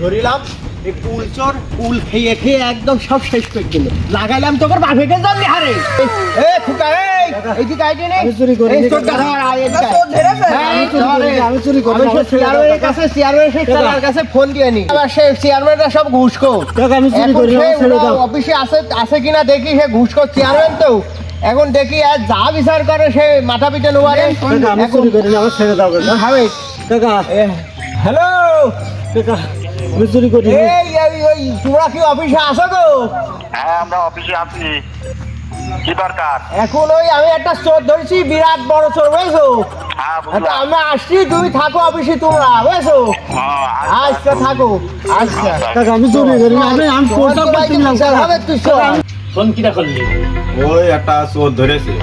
ধরিলাম এই কুল খেয়ে খেয়ে একদম সব শেষ করে দিল লাগাইলাম তোর বাপেকে জল হারে এ ফুকা এইদিকে আইডি নেই আমি চুরি। এই ধর আয়। চোর ধরেছে? হ্যাঁ, আমি চুরি ধরে। আমি। কাছে। কাছে ফোন দিয়ে নি আবার সে চেয়ারম্যানরা সব আমি চুরি ছেড়ে দাও। অফিসে আছে আছে কিনা দেখি সে ঘুষখোর চেয়ারম্যান তো এখন দেখি আর যা বিচার করে সে মাথা পিটে নোয়ারে আমি চুরি আমার ছেড়ে দাও কাকা হবে কাকা হ্যালো কাকা আমি চুরি করিনি এই এই ওই তোমরা কি অফিসে আসো গো? হ্যাঁ আমরা অফিসে আছি। কি দরকার? এখন ওই আমি একটা চোর ধরেছি বিরাট বড় চোর বুঝছ? হ্যাঁ তো বুঝলাম আমি আসছি তুমি থাকো অফিসে তোমরা বুঝছ? হ্যাঁ, আচ্ছা। থাকো আচ্ছা। কাকা আমি চুরি করিনি আমি আমি তো বাড়িতে করছিলাম বিচার হবে তুই ফোন কিটা করলি? ওই একটা চোর ধরেছে।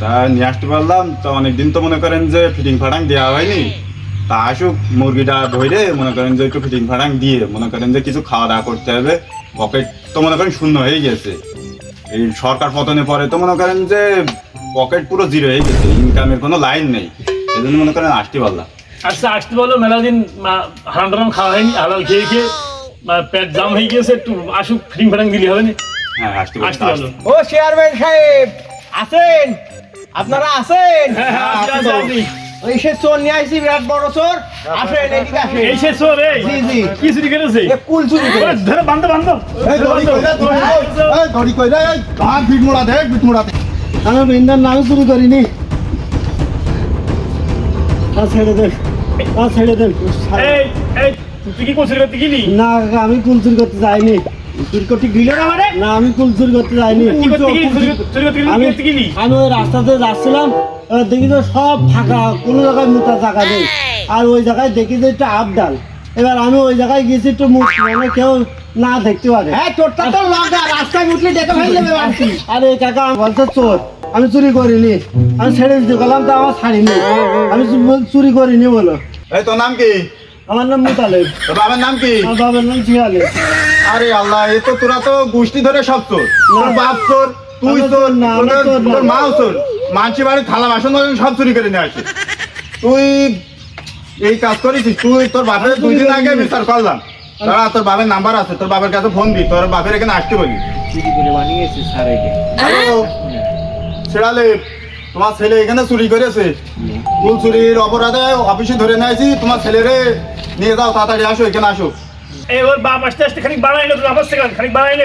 তা নিয়ে আসতে পারলাম তো অনেকদিন তো মনে করেন যে ফিটিং ফাটাং দেওয়া হয়নি। তা আসুক মুরগিটা ধরে মনে করেন যে একটু ফিটিং ফাটাং দিয়ে মনে করেন যে কিছু খাওয়া দাওয়া করতে হবে পকেট তো মনে করেন শূন্য হয়ে গেছে। এই সরকার পতনের পরে তো মনে করেন যে পকেট পুরো জিরো হয়ে গেছে ইনকামের কোনো লাইন নেই। এই জন্য মনে করেন আসতে পারলাম। আচ্ছা আসতে বলো মেলা দিন হারাম টারাম খাওয়া হয়নি হালাল খেয়ে খেয়ে পেট জাম হয়ে গেছে একটু আসুক ফিটিং ফাটাং দিলে হবে না? হ্যাঁ আসতে ও চেয়ারম্যান সাহেব আছেন আপনারা আছেন আসতে আসতে আসতে। ওই সে চোর নিয়ে আসছি বিরাট বড় চোর। আসেন এদিকে আসেন এই সে চোর এই। জি, জি। কি চুরি করেছে? এ কুল চুরি করে ওরে, ধরে বান্ধব বান্ধব আমি বৃন্দার নাম চুরি করিনি। আর ছেড়ে দেন আর ছেড়ে দেন এই এই তুই কি করছিস করতে গেলি? না আমি কুল চুরি করতে যাইনি। না মানে না আমি কুল চুরি করতে যাইনি আমি আমি ওই রাস্তাতে যাচ্ছিলাম দেখি তো সব ফাঁকা কোনো জায়গায় মোটা জায়গা নেই। আর ওই জায়গায় দেখি যে একটু আবডাল এবার আমি ওই জায়গায় গেছি একটু মুখ মানে কেউ না দেখতে পারে। হ্যাঁ চোরটা তো লগা রাস্তায় উঠলে দেখে ফেলে দেবে আরে কাকা বলছে চোর আমি চুরি করিনি। আমি ছেড়ে দিতে গেলাম তো আমার ছাড়িনি আমি চুরি করিনি বলো। এই তোর নাম কি? আমার নাম মুতালেব। বাবার নাম কি? আমার বাবার নাম জিয়ালে। আরে আল্লাহ এ তো তোরা তো গোষ্ঠী ধরে সব চোর। তোর বাপ চোর তুই না। তোর মাও চোর। মানসি বাড়ি থালা বাসন সব চুরি করে নিয়ে আসে। তুই এই কাজ করিস তুই তোর বাপের দুই দিন আগে। বিচার করলাম। দাঁড়া তোর বাপের নাম্বার আছে তোর বাপের কাছে ফোন দি তোর বাপের এখানে আসতে বলি। হ্যালো ছেড়ালে তোমার ছেলে এখানে চুরি করেছে। চুরির অপরাধে অফিসে ধরে নিয়েছি তোমার ছেলেরে নিয়ে যাও তাড়াতাড়ি আসো এখানে আসো। এই ওর বাপ আসতে আসতে খানিক বাড়াই বাড়াইলে তো আমার থেকে খানিক বাস্তাও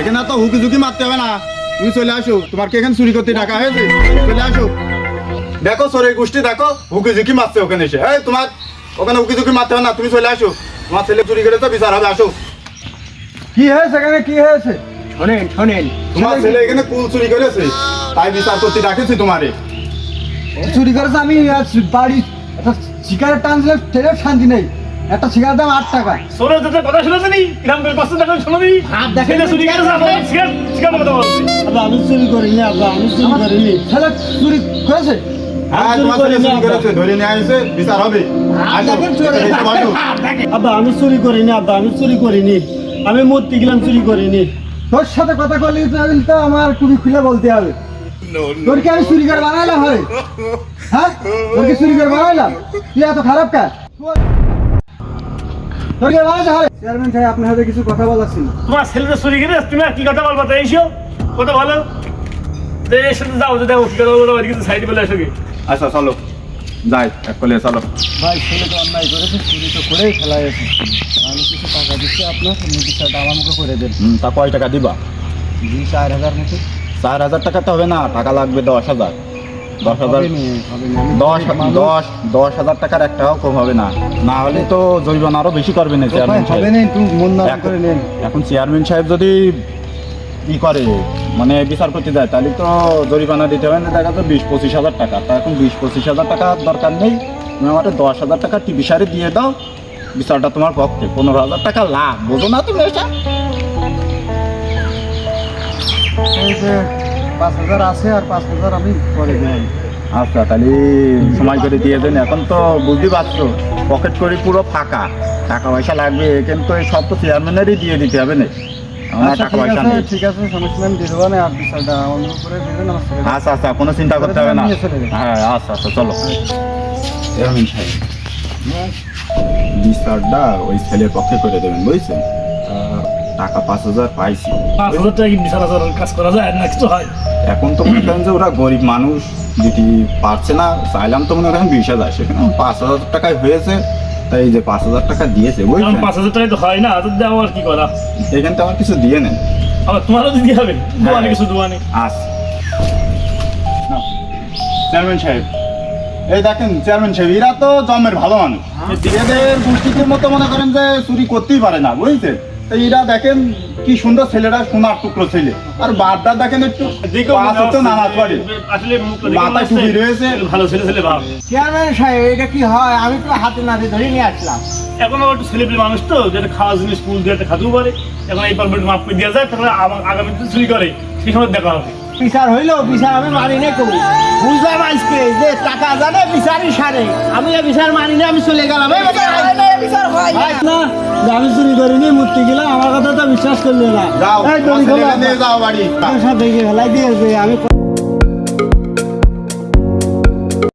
এখানে তো হুকি ঝুঁকি মারতে হবে না। তুমি চলে আসো তোমার কি এখানে চুরি করতে টাকা হয়েছে? চলে আসো। দেখো সরে গোষ্ঠী দেখো হুকি ঝুঁকি মারছে ওখানে এসে। এই তোমার ওখানে হুকি ঝুঁকি মারতে হবে না তুমি চলে আসো। তোমার ছেলে চুরি করে তো বিচার হবে আসো। কি হয়েছে এখানে? কি হয়েছে? শোনেন শোনেন। তোমার ছেলে এখানে কুল চুরি করেছে তাই বিচার করতে ডাকেছি তোমারে। চুরি করেছে আমি আজ বাড়ি একটা সিগারেট টানছিলাম সেটাও শান্তি নেই। একটা সিগারেট দাম আট টাকা। সোনো যাতে কথা শুনেছে নি কিরাম করে কষ্ট দেখো শোনো নি হাত দেখেন চুরি করেছে আমার সিগারেট সিগারেট কথা বলছে। আব্বা আমি চুরি করিনি আব্বা আমি চুরি করিনি। ছেলে চুরি করেছে? চুরি করেছে ধরে নিয়ে আসছে বিচার হবে। আসো দেখেন চোরে। এখানে এসে বসো। আব্বা আমি চুরি করিনি আব্বা আমি চুরি করিনি। আমি মূর্তি গেলাম চুরি করিনি। তোর সাথে কথা বললি তো আমার কুড়ি খুলে বলতে হবে। তোর কি আমি চুরি করে বানাইলাম হয়? হ্যাঁ? তোর কি চুরি করে বানাইলাম? তুই এত খারাপ কাজ তোর কি বানাইতে হয়? চেয়ারম্যান সাহেব আপনার সাথে কিছু কথা বলার ছিল। তোমার ছেলেটা চুরি করে তুমি আর কি কথা বলব? তো এসো। কথা বলো। তো এর সাথে যাও যদি কি কথা বলব কিছু সাইড বলে আসো আচ্ছা চলো। যাই এক কলে চলো। ভাই ছেলে তো অন্যায় করেছে চুরি তো করেই আমি কিছু টাকা দিচ্ছি আপনার মুদিটা আমার মুখে করে দেন? হুম, তা কয় টাকা দিবা? চার হাজার মতো চার হাজার টাকা তো হবে না টাকা লাগবে দশ হাজার। দশ হাজার হবে নি, হবে নি। আমি দশ মানুষ, দশ দশ হাজার টাকার কম হবে না। না হলে তো জরিমানা আরও বেশি করবে না ভাই, চেয়ারম্যান হবে সাহেব। না একটু মন না এখন- করে নেন। এখন চেয়ারম্যান সাহেব যদি ই করে মানে বিচার করতে যায় তাহলে তো জরিমানা দিতে হবে না দেখা তো বিশ পঁচিশ হাজার টাকা। তা এখন বিশ পঁচিশ হাজার টাকা দরকার নেই। তুমি আমার দশ হাজার টাকা টিভি সারে দিয়ে দাও বিচারটা তোমার পক্ষে। পনেরো হাজার টাকা লাভ বোঝো না তুমি এটা? এই যে পাঁচ হাজার আছে আর পাঁচ হাজার আমি পরে আচ্ছা তাহলে সময় করে দিয়ে দেন। এখন তো বুঝতে পারছ পকেট করি পুরো ফাঁকা। টাকা পয়সা লাগবে কিন্তু এই সব তো চেয়ারম্যানেরই দিয়ে দিতে হবে না। আমার আচ্ছা টাকা পয়সা নেই। ঠিক আছে সমস্যা নেই, দিয়ে দেবো না আর বিচারটা অন্য করে দেবেন আচ্ছা আচ্ছা কোনো চিন্তা করতে হবে না। হ্যাঁ আচ্ছা আচ্ছা চলো। সাহেব বিচারটা ওই ছেলের পক্ষে করে দেবেন বুঝছেন? তা টাকা পাঁচ হাজার পাইছি। পাঁচ হাজার টাকা বিশ হাজার কাজ করা যায় না কিছু হয়? এখন তো মনে করেন যে ওরা গরিব মানুষ দিতে পারছে না চাইলাম তো মনে করেন বিশ হাজার সেখানে পাঁচ হাজার টাকায় হয়েছে তাই যে পাঁচ হাজার টাকা দিয়েছে বুঝছেন? পাঁচ হাজার টাকা তো হয় না তো দেওয়া আর কি করা? এখান থেকে আমার কিছু দিয়ে নেন। আবার তোমারও দিতে হবে দোয়ানে কিছু দোয়ানে। আস চেয়ারম্যান সাহেব এই দেখেন চেয়ারম্যান সাহেব এরা তো জমের ভালো মানুষ। এদের গোষ্ঠীদের মতো মনে করেন যে চুরি করতেই পারে না বুঝছেন? তো এরা দেখেন কি সুন্দর ছেলেরা সোনার টুকরো ছেলে। আর বাদদা দেখেন একটু নামাজ পড়ে। টুপি রয়েছে। ভালো ছেলে ছেলে ভাব চেয়ারম্যান সাহেব এটা কি হয়? আমি তো হাতে নাতে ধরে নিয়ে আসলাম। এখন আবার একটু ছেলেপেলে মানুষ তো যেটা খাওয়া জিনিস স্কুল দিয়ে খাতেও পারে। এখন এই পারবেন মাপ করে দেওয়া যায় তাহলে আগামীতে চুরি করে। সেই সময় দেখা হবে। বিচার হইল বিচার আমি মানি না করি বুঝলাম আজকে যে টাকা জানে বিচারই সারে। আমি এই বিচার মানি না আমি চলে গেলাম। এই বিচার হয় ভাই, না আমি চুরি করিনি মূর্তি গেলাম আমার কথা তো বিশ্বাস করলে না। সাথে ফেলাই দিয়েছে আমি